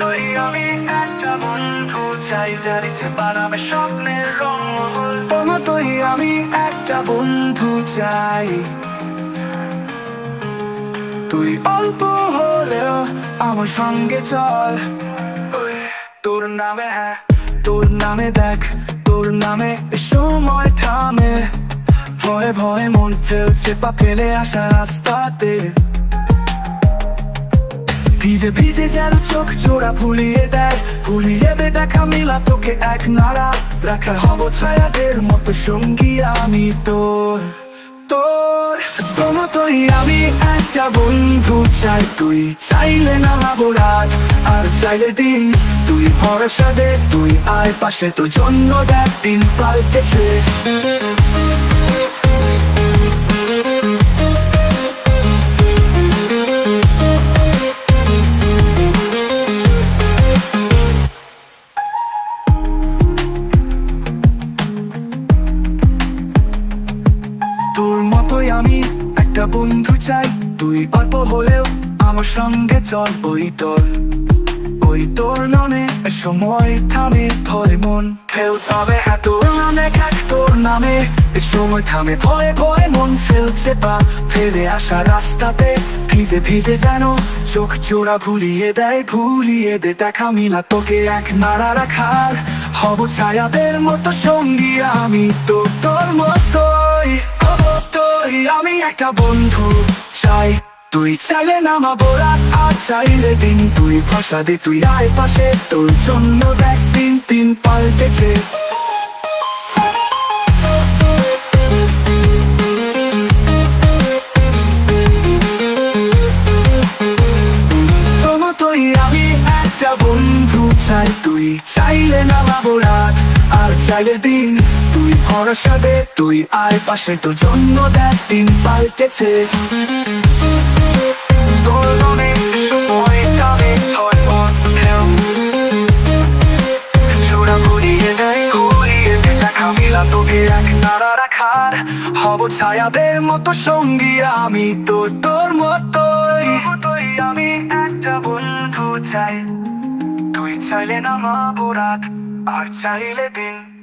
তুই আমি একটা বন্ধু? চাই জানিতে বানাবে স্বপ্নের রঙমহল। তোমার তুই আমি একটা বন্ধু চাই। তুই অল্প হলেও আমার সঙ্গে চল। তোর নামে হ্যাঁ তোর নামে দেখ, তোর নামে সময় থামে। ভয়ে ভয়ে মন ফেলছে পা ফেলে আসা রাস্তাতে। ভিজে ভিজে যেন চোখ জোড়া ভুলিয়ে দেয়। ভুলিয়ে দে দেখা মিলা, তোকে এক নাড়া। রাখা হব ছায়াদের মতো সঙ্গী আমি তোর তোর। তোমার তুই আমি একটা বন্ধু চাই তুই। চাইলে না ভাবো রাত, আর চাইলে দিন। তুই ভরসা দে, তুই আয় পাশে, তোর জন্য দেখ দিন পাল্টেছে। একটা বন্ধু চাই, তুই অল্প হলেও আমার সঙ্গে চল। ওই তোর ওই তোর নামে সময় থামে ভয় মন ফেল তবে এত নামে তোর নামে। সময় থামে ভয়ে ভয়ে মন ফেলছে পা ফেলে আসা রাস্তাতে ভিজে ভিজে যেন চোখ চোরা ভুলিয়ে দেয়, ভুলিয়ে দে দেখা মিলা। তোকে এক নাড়া রাখার হব ছায়াদের মতো সঙ্গী আমি তো তোর মতোই। একটা বন্ধু চাই। তুই চাইলে নামাবো রাত আর চাইলে দিন তুই ভাষা দে, তুই আয় পাশে। তোর জন্য দেখ দিন দিন পাল্টেছে। তুই চাইলে রাত আর চাইলে দিন তুই ভরসা দে, তুই আয় পাশে। তোর জন্য দেখ দিন রাখার। হব ছায়াদের মতো সঙ্গী আমি তো তোর মতোই। তুই আমি একটা বন্ধু চাই। তুই চাইলে নামাবো রাত, আর চাইলে দিন।